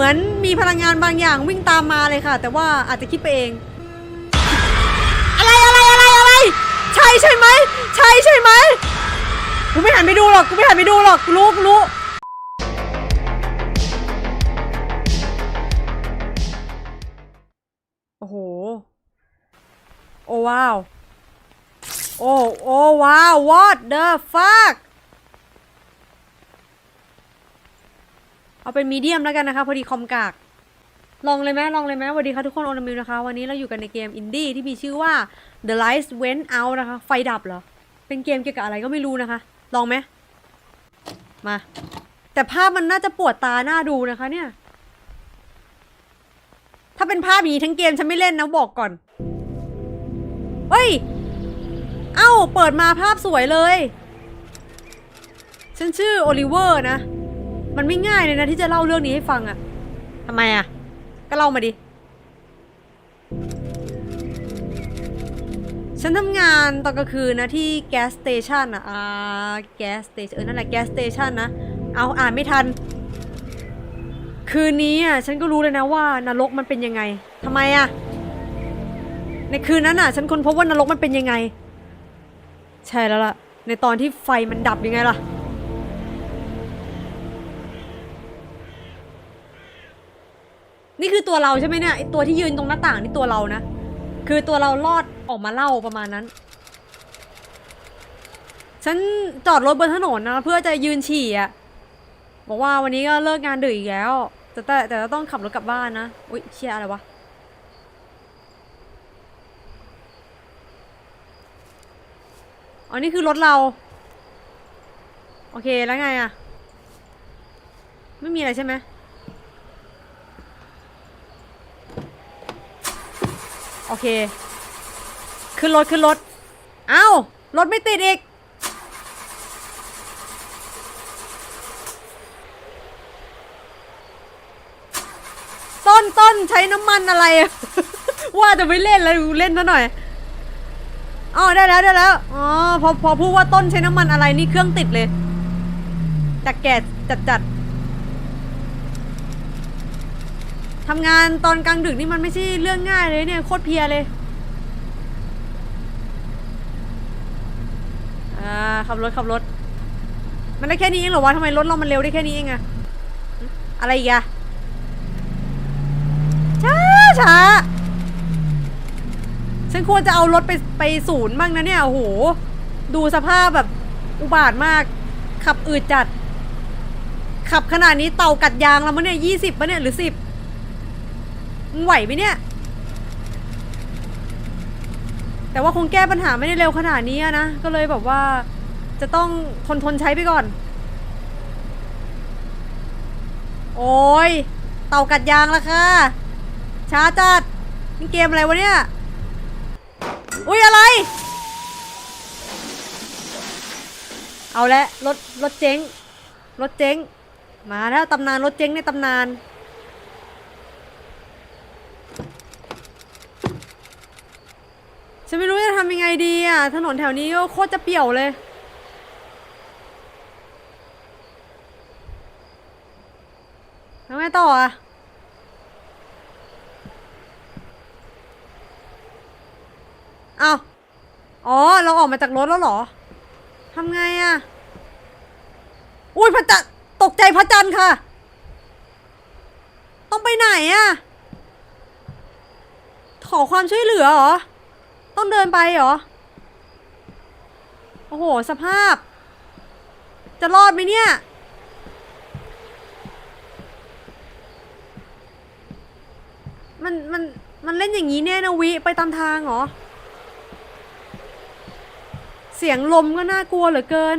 เหมือนมีพลังงานบางอย่างวิ่งตามมาเลยค่ะ แต่ว่าอาจจะคิดไปเอง อะไรอะไรอะไรอะไร ใช่ใช่ไหมใช่ใช่ไหมกูไม่หันไปดูหรอกกูไม่หันไปดูหรอกกูรู้กูรู้โอ้โห โอ้ว้าว โอ้โอ้ว้าว what the fuck เอาเป็นมีเดียมแล้วกันนะคะพอดีคอมกาก ลองเลยไหมลองเลยไหมสวัสดีค่ะทุกคนโอนามิวนะคะ วันนี้เราอยู่กันในเกมอินดี้ที่มีชื่อว่า The Lights Went Out นะคะ ไฟดับเหรอ เป็นเกมเกี่ยวกับอะไรก็ไม่รู้นะคะ ลองไหมมา แต่ภาพมันน่าจะปวดตาหน้าดูนะคะเนี่ย ถ้าเป็นภาพอย่างนี้ทั้งเกมฉันไม่เล่นนะบอกก่อนเฮ้ย เอ้า เปิดมาภาพสวยเลย ฉันชื่อโอลิเวอร์นะ มันไม่ง่ายเลยนะที่จะเล่าเรื่องนี้ให้ฟังอะทำไมอะก็เล่ามาดิ ฉันทำงานตอนกลางคืนนะที่แก๊สสเตชันอะอ่าแก๊สสเตชันเออนั่นแหละแก๊สสเตชันนะ เอาอ่านไม่ทัน คืนนี้อะฉันก็รู้เลยนะว่านรกมันเป็นยังไงทำไมอะในคืนนั้นอะ ฉันค้นพบว่านรกมันเป็นยังไง ใช่แล้วล่ะ ในตอนที่ไฟมันดับยังไงล่ะ นี่คือตัวเราใช่ไหมเนี่ยไอตัวที่ยืนตรงหน้าต่างนี่ตัวเรานะ คือตัวเราลอดออกมาเล่าประมาณนั้น ฉันจอดรถบนถนนนะเพื่อจะยืนฉี่อะบอกว่าวันนี้ก็เลิกงานดึกอีกแล้ว แต่แต่แต่ต้องขับรถกลับบ้านนะ อุ้ยเชียอะไรวะอ๋อนี่คือรถเรา โอเคแล้วไงอะไม่มีอะไรใช่ไหม โอเค ขึ้นรถขึ้นรถ เอ้า รถไม่ติดอีก ต้นต้นใช้น้ำมันอะไร ว่าจะไม่เล่นแล้วเล่นซะหน่อยอ๋อได้แล้วได้แล้วอ๋อพอพอพูดว่าต้นใช้น้ำมันอะไรนี่เครื่องติดเลยจากแก่จัดจัด ทำงานตอนกลางดึกนี่มันไม่ใช่เรื่องง่ายเลยเนี่ยโคตรเพลียเลยอ่าขับรถขับรถ มันได้แค่นี้เองเหรอวะทำไมรถเรามันเร็วได้แค่นี้เองอะอะไรอีกอะช้าช้าฉันควรจะเอารถไปไปศูนย์บ้างนะเนี่ยโอ้โหดูสภาพแบบอุบาทมาก ขับอืดจัด ขับขนาดนี้เต่ากัดยางแล้วมั้งเนี่ยยี่สิบปะเนี่ยหรือสิบ มึงไหวไหมเนี่ย แต่ว่าคงแก้ปัญหาไม่ได้เร็วขนาดนี้นะ ก็เลยแบบว่าจะต้องทนทนใช้ไปก่อน โอ้ย เต่ากัดยางล้วค่ะ ช้าจัดนี่เกมอะไรวะเนี่ย อุ้ยอะไร เอาละรถรถเจ๊งรถเจ๊ง มาแล้วตำนานรถเจ๊งในตำนาน ฉันไม่รู้จะทำยังไงดีอะ ถนนแถวนี้ก็โคตรจะเปี่ยวเลย แล้วไงต่ออะเอาอ๋อ เราออกมาจากรถแล้วเหรอ ทำไงอะ อุ้ยพระจันตกใจพระจันทร์ค่ะ ต้องไปไหนอะ ขอความช่วยเหลือเหรอ ต้องเดินไปเหรอ โอ้โห สภาพ จะรอดไหมเนี่ย มัน มัน มันเล่นอย่างนี้เนี่ยนะวิ ไปตามทางเหรอ เสียงลมก็น่ากลัวเหลือเกิน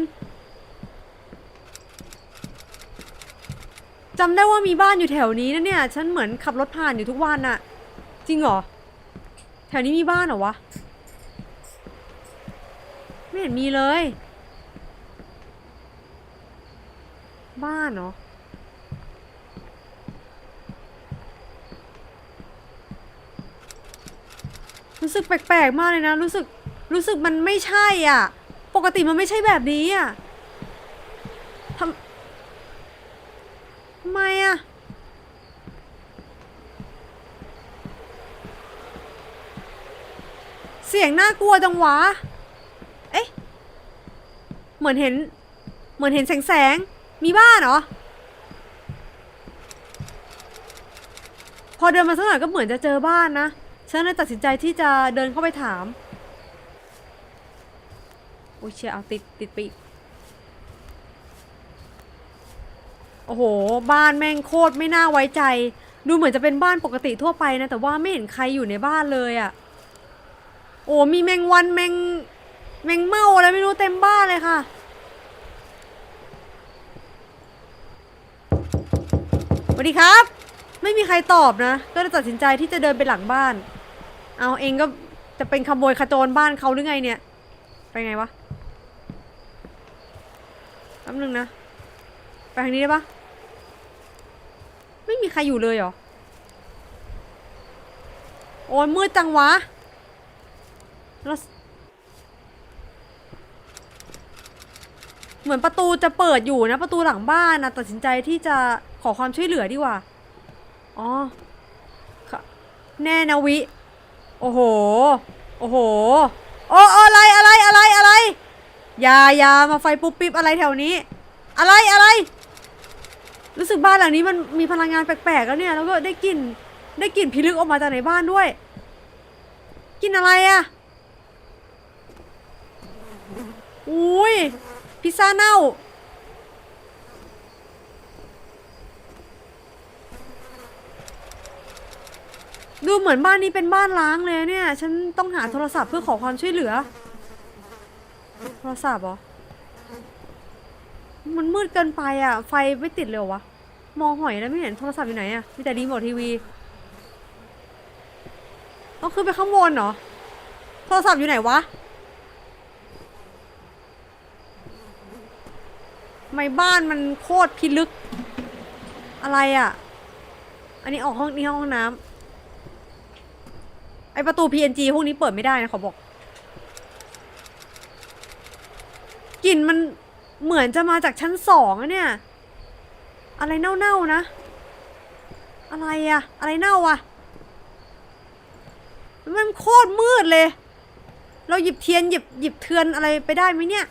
จำได้ว่ามีบ้านอยู่แถวนี้นะเนี่ย ฉันเหมือนขับรถผ่านอยู่ทุกวันน่ะจริงเหรอ แถวนี้มีบ้านเหรอวะ ไม่เห็นมีเลย บ้านเนาะรู้สึกแปลกๆมากเลยนะ รู้สึกรู้สึกมันไม่ใช่อะ ปกติมันไม่ใช่แบบนี้อะทำทำไมอะเสียงน่ากลัวจังหวะ เหมือนเห็น เหมือนเห็นแสงแสง มีบ้านเหรอ พอเดินมาสักหน่อยก็เหมือนจะเจอบ้านนะ ฉันเลยตัดสินใจที่จะเดินเข้าไปถาม โอ้ยเชียเอาติดติดปีกโอ้โห บ้านแม่งโคตรไม่น่าไว้ใจ ดูเหมือนจะเป็นบ้านปกติทั่วไปนะ แต่ว่าไม่เห็นใครอยู่ในบ้านเลยอะ่ะ โอ้มีแมงวันแมง แมงเม่าอะไรไม่รู้เต็มบ้านเลยค่ะ สวัสดีครับ ไม่มีใครตอบนะ ก็เลยตัดสินใจที่จะเดินไปหลังบ้าน เอาเองก็จะเป็นขโมยขโจรบ้านเขาหรือไงเนี่ย ไปไงวะแป๊บนึงนะ ไปทางนี้ได้ปะไม่มีใครอยู่เลยเหรอ โอ้ยมืดจังวะแล้ว เหมือนประตูจะเปิดอยู่นะ ประตูหลังบ้านนะตัดสินใจที่จะขอความช่วยเหลือดีกว่า อ๋อค่ะแน่นะวิ โอ้โห โอ้โห โอ้อะไรอะไรอะไรอะไรยายามาไฟปุ๊บปิ๊บอะไรแถวนี้ อะไรอะไร รู้สึกบ้านหลังนี้มันมีพลังงานแปลกๆแล้วเนี่ย แล้วก็ได้กลิ่นได้กลิ่นพิลึกออกมาจากในบ้านด้วยกลินอะไรอะอุ้ย พิซซ่าเน่า ดูเหมือนบ้านนี้เป็นบ้านล้างเลยเนี่ย ฉันต้องหาโทรศัพท์เพื่อขอความช่วยเหลือ โทรศัพท์เหรอ มันมืดเกินไปอะ ไฟไม่ติดเลยวะ มองหอยแล้วไม่เห็นโทรศัพท์อยู่ไหนอะ มีแต่รีโมททีวีต้องขึ้นไปข้างบนเหรอ โทรศัพท์อยู่ไหนวะทำ ไม่บ้านมันโคตรพิลึก อะไรอะ อันนี้ออกห้องนี้ห้องน้ำไอประตู PNG พวกนี้เปิดไม่ได้นะขอบอกกลิ่นมันเหมือนจะมาจากชั้นสองอะเนี่ย อะไรเน่าๆนะ อะไรอะอะไรเน่าอะมันโคตรมืดเลย เราหยิบเทียนหยิบหยิบเทือนอะไรไปได้ไหมเนี่ย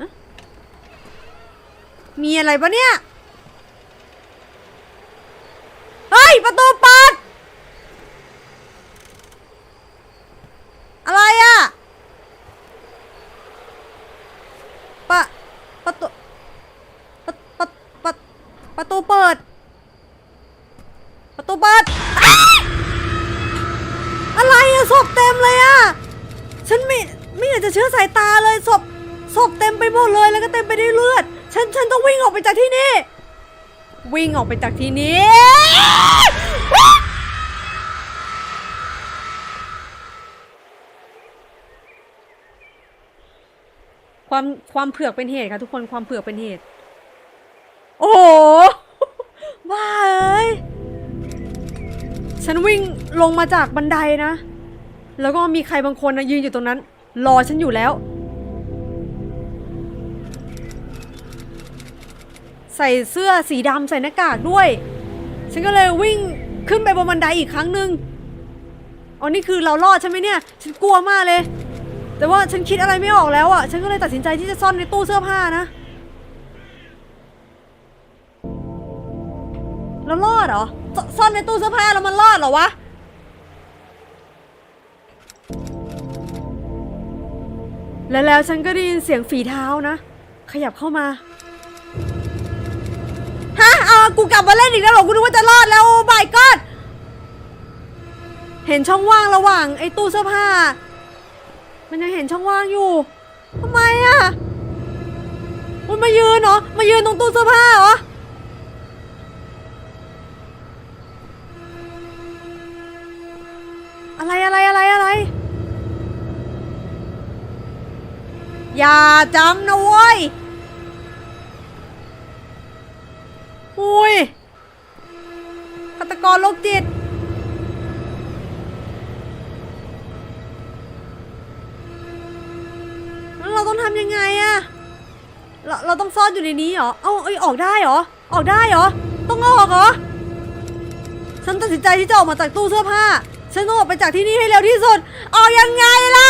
ฮะ มีอะไรปะเนี่ย เฮ้ย ประตูเปิด อะไรอะปะประตูปะปะปะประตูเปิด ประตูเปิดอ้าอะไรอะศพเต็มเลยอะฉันไม่ไม่อยากจะเชื่อสายตาเลยศพศพเต็มไปหมดเลยแล้วก็เต็มไปด้วยเลือด ฉันฉันต้องวิ่งออกไปจากที่นี่ วิ่งออกไปจากที่นี้ความความเผือกเป็นเหตุค่ะทุกคนความเผือกเป็นเหตุ โอ้โหบ้าเอ้ยฉันวิ่งลงมาจากบันไดนะ แล้วก็มีใครบางคนนะยืนอยู่ตรงนั้น รอฉันอยู่แล้ว ใส่เสื้อสีดำใส่หน้ากากด้วย ฉันก็เลยวิ่งขึ้นไปบนบันไดอีกครั้งหนึ่งอ๋อนี่คือเรารอดใช่ไหมเนี่ย ฉันกลัวมากเลย แต่ว่าฉันคิดอะไรไม่ออกแล้วอะ ฉันก็เลยตัดสินใจที่จะซ่อนในตู้เสื้อผ้านะ แล้วรอดเหรอ ซ่อนในตู้เสื้อผ้าแล้วมันรอดเหรอวะแล้วแล้วฉันก็ได้ยินเสียงฝีเท้านะ ขยับเข้ามา กูกลับมาเล่นอีกแล้วเหรอกูนึกว่าจะรอดแล้ว โอ้ my god เห็นช่องว่างระหว่างไอ้ตู้เสื้อผ้า มันยังเห็นช่องว่างอยู่ทำไมอะมันมายืนเหรอ มายืนตรงตู้เสื้อผ้าเหรอ อะไรอะไรอะไรอะไร อย่าจำนะเว้ย อุ้ยฆาตกรโรคจิต แล้วเราต้องทำยังไงอะเราเราต้องซ่อนอยู่ในนี้เหรอ เอ้าเอ้ยออกได้เหรอ ออกได้เหรอ ต้องออกเหรอ ฉันตัดสินใจที่จะออกมาจากตู้เสื้อผ้า ฉันต้องออกไปจากที่นี่ให้เร็วที่สุด ออกยังไงล่ะ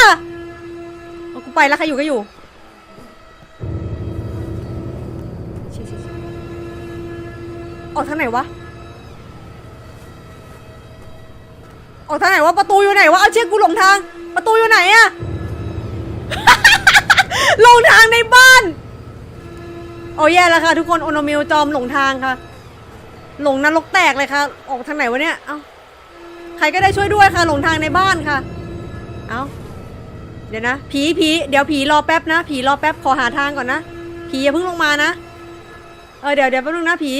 เอากูไปแล้วใครอยู่ก็อยู่ ออกทางไหนวะ ออกทางไหนวะ ประตูอยู่ไหนวะ เอาเชือกกูหลงทาง ประตูอยู่ไหนอะ หลงทางในบ้าน โอ้แย่แล้วค่ะ ทุกคนโอโนมิวจอมหลงทางค่ะ หลงนรกแตกเลยค่ะ ออกทางไหนวะเนี่ย เอ้า ใครก็ได้ช่วยด้วยค่ะ หลงทางในบ้านค่ะ เอ้า เดี๋ยวนะ ผีผีเดี๋ยวผีรอแป๊บนะ ผีรอแป๊บ ขอหาทางก่อนนะ ผีอย่าเพิ่งลงมานะ เออเดี๋ยวเดี๋ยวแป๊บนึงนะผี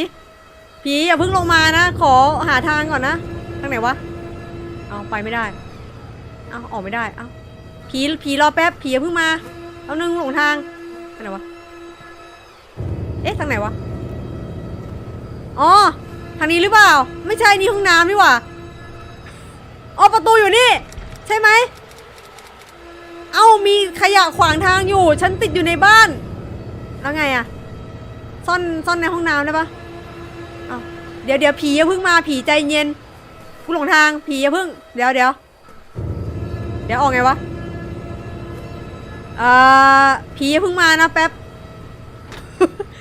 ผีอย่าเพิ่งลงมานะ ขอหาทางก่อนนะทางไหนวะเอาไปไม่ได้เอาออกไม่ได้เอาผีผีรอแป๊บผีอย่าเพิ่งมาเอานึงหลงทางทางไหนวะเอ๊ะทางไหนวะอ๋อทางนี้หรือเปล่า ไม่ใช่นี่ห้องน้ำนี่หว่าอ๋อประตูอยู่นี่ ใช่ไหมเอ้ามีขยะขวางทางอยู่ ฉันติดอยู่ในบ้าน แล้วไงอะซ่อนซ่อนในห้องน้ำได้ปะ เดี๋ยวเดี๋ยวผีอย่าเพิ่งมาผีใจเย็นกูหลงทางผีอย่าเพิ่ง เดี๋ยวเดี๋ยวเดี๋ยวออกไงวะเอ่อผีอย่าเพิ่งมานะแป๊บ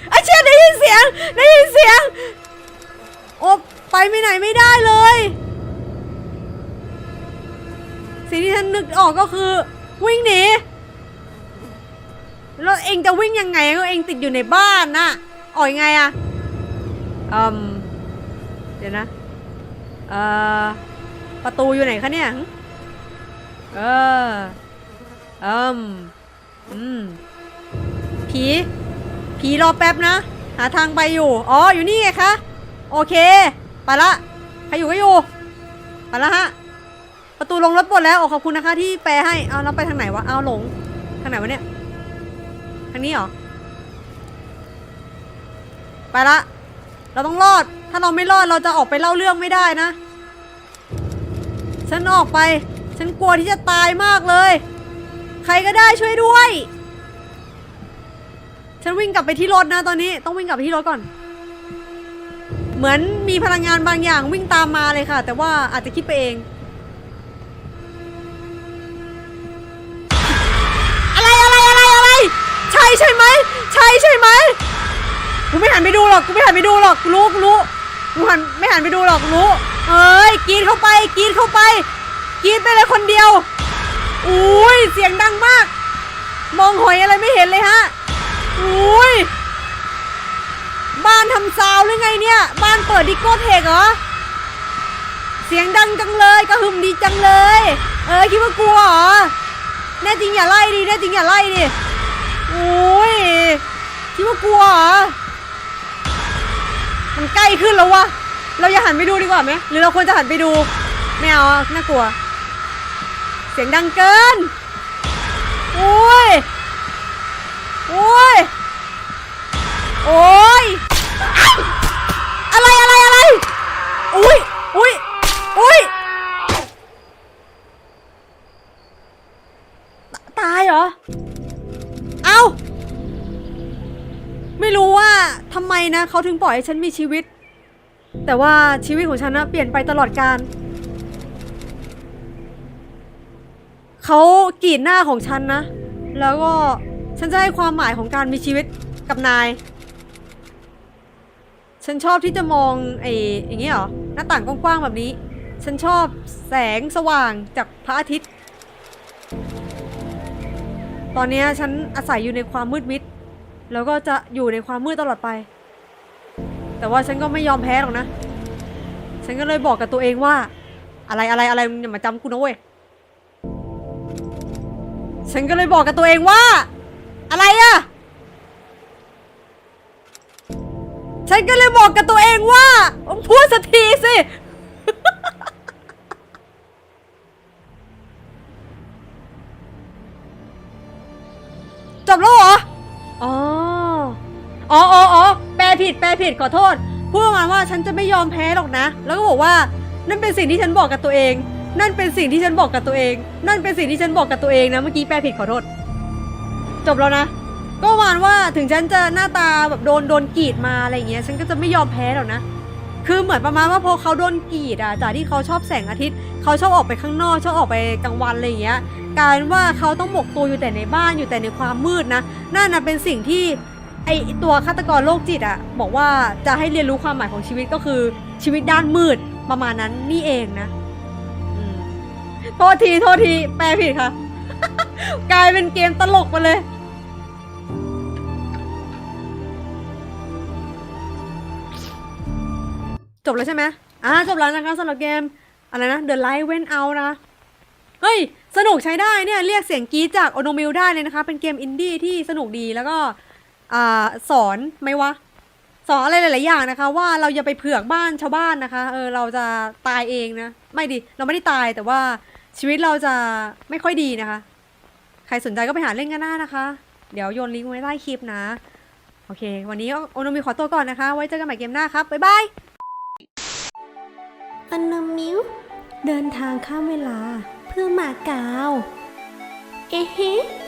ไอ้เชี่ยได้ยินเสียงได้ยินเสียงโอ้ไปไม่ไหนไม่ได้เลยสิ่งที่ฉันนึกออกก็คือ วิ่งหนีแล้วเองจะวิ่งยังไงก็เองติดอยู่ในบ้านน่ะออกยังไงอะอืม เดี๋ยวนะ เอ่อ ประตูอยู่ไหนคะเนี่ย เออเอืมอืม ผี ผีรอแป๊บนะ หาทางไปอยู่ อ๋อ อยู่นี่ไงคะ โอเค ไปละ ใครอยู่ก็อยู่ ไปละฮะ ประตูลงรถหมดแล้ว ขอบคุณนะคะที่แปลให้ เอาเราไปทางไหนวะ เอาหลง ทางไหนวะเนี่ย ทางนี้เหรอ ไปละ เราต้องรอด ถ้าเราไม่รอดเราจะออกไปเล่าเรื่องไม่ได้นะ ฉันออกไป ฉันกลัวที่จะตายมากเลย ใครก็ได้ช่วยด้วย ฉันวิ่งกลับไปที่รถนะตอนนี้ ต้องวิ่งกลับไปที่รถก่อน เหมือนมีพลังงานบางอย่างวิ่งตามมาเลยค่ะ แต่ว่าอาจจะคิดไปเอง อะไรอะไรอะไรอะไร ใช่ใช่ไหม ใช่ใช่ไหม กูไม่หันไปดูหรอกกูไม่หันไปดูหรอกกูรู้กูรู้กูหันไม่หันไปดูหรอกรู้ เอ้ยกรีดเข้าไปกรีดเข้าไปกรีดไปเลยคนเดียวอุ้ยเสียงดังมาก มองหอยอะไรไม่เห็นเลยฮะอุ้ยบ้านทำซาวหรือไงเนี่ย บ้านเปิดดิโก้เทคเหรอเสียงดังจังเลยกระหึ่มดีจังเลย เออคิดว่ากลัวเหรอแน่จริงอย่าไล่ดิแน่จริงอย่าไล่ดิโอ้ยคิดว่ากลัวเหรอ มันใกล้ขึ้นแล้ววะเราอย่าหันไปดูดีกว่าไหมหรือเราควรจะหันไปดูไม่เอาน่ากลัว เสียงดังเกินโอ้ยโอ้ยโอ้ยอะไรอะไรอะไรอุ้ยอุ้ยอุ้ยตายเหรอ เอาไม่รู้ ทำไมนะเขาถึงปล่อยให้ฉันมีชีวิต แต่ว่าชีวิตของฉันนะเปลี่ยนไปตลอดการเขากรีดหน้าของฉันนะ แล้วก็ฉันจะให้ความหมายของการมีชีวิตกับนาย ฉันชอบที่จะมองไอ้อย่างเงี้เหรอหน้าต่างกว้างๆแบบนี้ ฉันชอบแสงสว่างจากพระอาทิตย์ ตอนนี้ฉันอาศัยอยู่ในความมืดมิด แล้วก็จะอยู่ในความมืดตลอดไป แต่ว่าฉันก็ไม่ยอมแพ้หรอกนะ ฉันก็เลยบอกกับตัวเองว่า อะไรอะไรอะไรมึงอย่ามาจำกูนะเว้ย ฉันก็เลยบอกกับตัวเองว่า อะไรอะฉันก็เลยบอกกับตัวเองว่าพูดสักทีสิ ผิดแปลผิดขอโทษพูดประมาณว่าฉันจะไม่ยอมแพ้หรอกนะ แล้วก็บอกว่านั่นเป็นสิ่งที่ฉันบอกกับตัวเอง นั่นเป็นสิ่งที่ฉันบอกกับตัวเอง นั่นเป็นสิ่งที่ฉันบอกกับตัวเองนะเมื่อกี้แปลผิดขอโทษ จบแล้วนะ ก็ประมาณว่าถึงฉันจะหน้าตาแบบโดนโดนกรีดมาอะไรอย่างเงี้ย ฉันก็จะไม่ยอมแพ้หรอกนะ คือเหมือนประมาณว่าพอเขาโดนกรีดอะจากที่เขาชอบแสงอาทิตย์ เขาชอบออกไปข้างนอก ชอบออกไปกลางวันอะไรอย่างเงี้ย กายเป็นว่าเขาต้องหมกตัวอยู่แต่ในบ้านอยู่แต่ในความมืดนะ นั่นนะเป็นสิ่งที่ อตัวฆาตกรโรคจิตอะบอกว่าจะให้เรียนรู้ความหมายของชีวิตก็คือ ชีวิตด้านมืดประมาณนั้นนี่เองนะอืมโทษทีโทษที แปลผิดค่ะ กลายเป็นเกมตลกไปเลย จบแล้วใช่ไหมอ่าจบแล้วนะคะสำหรับเกม อะไรนะ The Light Went Out นะคะเฮ้ย สนุกใช้ได้เนี่ย เรียกเสียงกรีดจากโอโนมิลได้เลยนะคะ เป็นเกมอินดี้ที่สนุกดีแล้วก็อ่า สอนไหมวะสอนอะไรหลาย ๆ อย่างนะคะ ว่าเราอย่าไปเผือกบ้านชาวบ้านนะคะเออเราจะตายเองนะ ไม่ดิเราไม่ได้ตายแต่ว่าชีวิตเราจะไม่ค่อยดีนะคะ ใครสนใจก็ไปหาเล่นกันได้านะคะ เดี๋ยวโยนลิงก์ไว้ใต้คลิปนะ โอเค วันนี้โอโนมิขอตัวก่อนนะคะ ไว้เจอกันใหม่เกมหน้าครับบ๊ายบายอนมิวเดินทางข้ามเวลาเพื่อมาเกาวเอ๊ะ